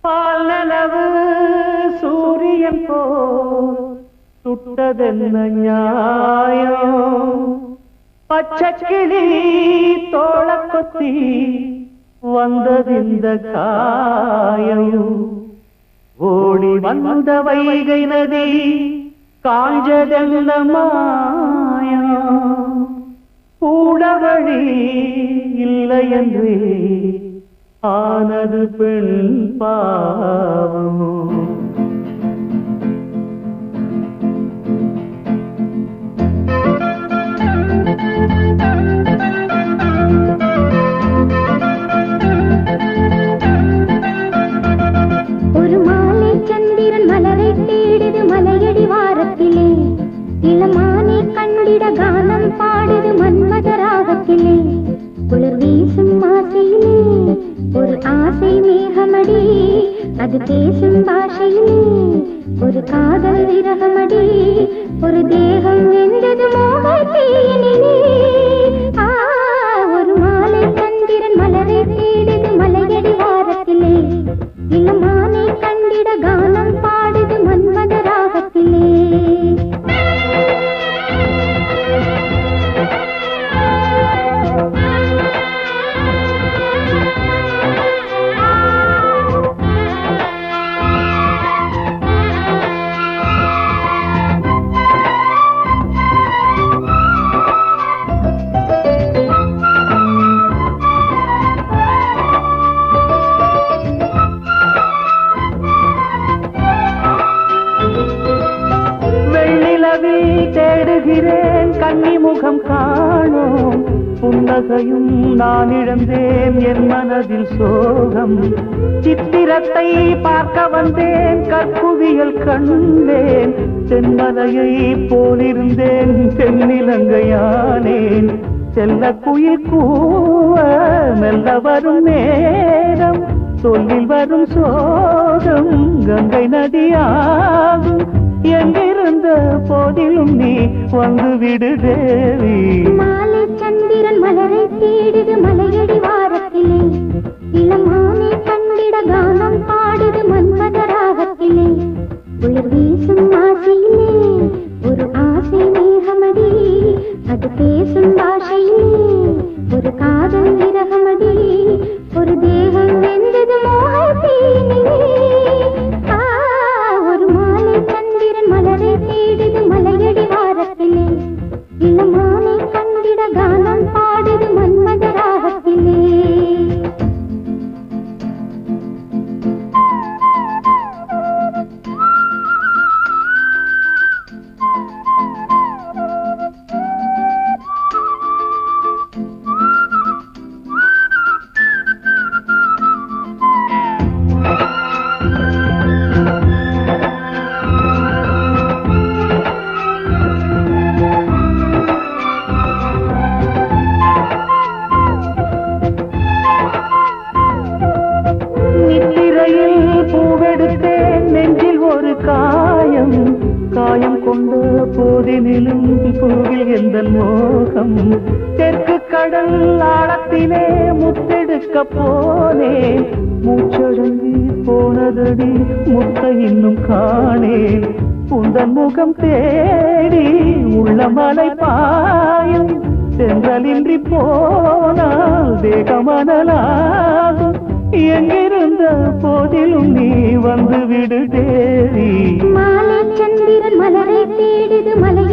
பால் நிலவு சூரியன் போல் சுட்டதென்ன நியாயம்? பச்சைக்கிளி தோள கொத்தி வந்ததிந்த காயம். ஓடி வந்த வைகை நதி காஞ்சதென்ன மாயம்? ஆனது பெண் பாவம்? மேகமடி அது பேசும் பாஷையிலே ஒரு காதல் விரகமடி. ஒரு தேகம் வெந்தது மோகத்தீனிலே தேடுகிறேன் முகம் காணோம். புன்னகையும் நான் இழந்தேன். என் மனதில் சோகம். சித்திரத்தை பார்க்க வந்தேன். கற்குவியல் கண்டேன். தென்மலையை போலிருந்தேன். தென்னிலங்கையானேன். செல்ல குயில் கூவ மெல்ல வரும் நேரம். சொல்லில் வரும் சோகம். கங்கை நதியாகும். எங்கிருந்த போதிலும் நீ வந்துவிடு தேவி. மாலை சந்திரன் மலரை தேடுது மலையடி வாரத்திலே. இளமானே கண்டிட கானம் பாடுது மன்மத ராகத்திலே குளிர் வீசும் ஆசையிலே ஒரு ஆசை மேகமடி அது பேசும் பாஷையிலே. ஒரு காதல் பூவில் மோகம் தெற்கு கடல் ஆழத்திலே முத்தெடுக்க போனே. மூச்சடங்கி போனதடி முத்த இன்னும் காணேன் உந்தன் முகம் தேடி உள்ள மலை பாயும். சென்றலின்றி போனால் தேகமனலாகும் எங்கிருந்த போதிலும் நீ வந்து விடு தேவி. மாலை சந்திரன் மலரை தேடுது மலை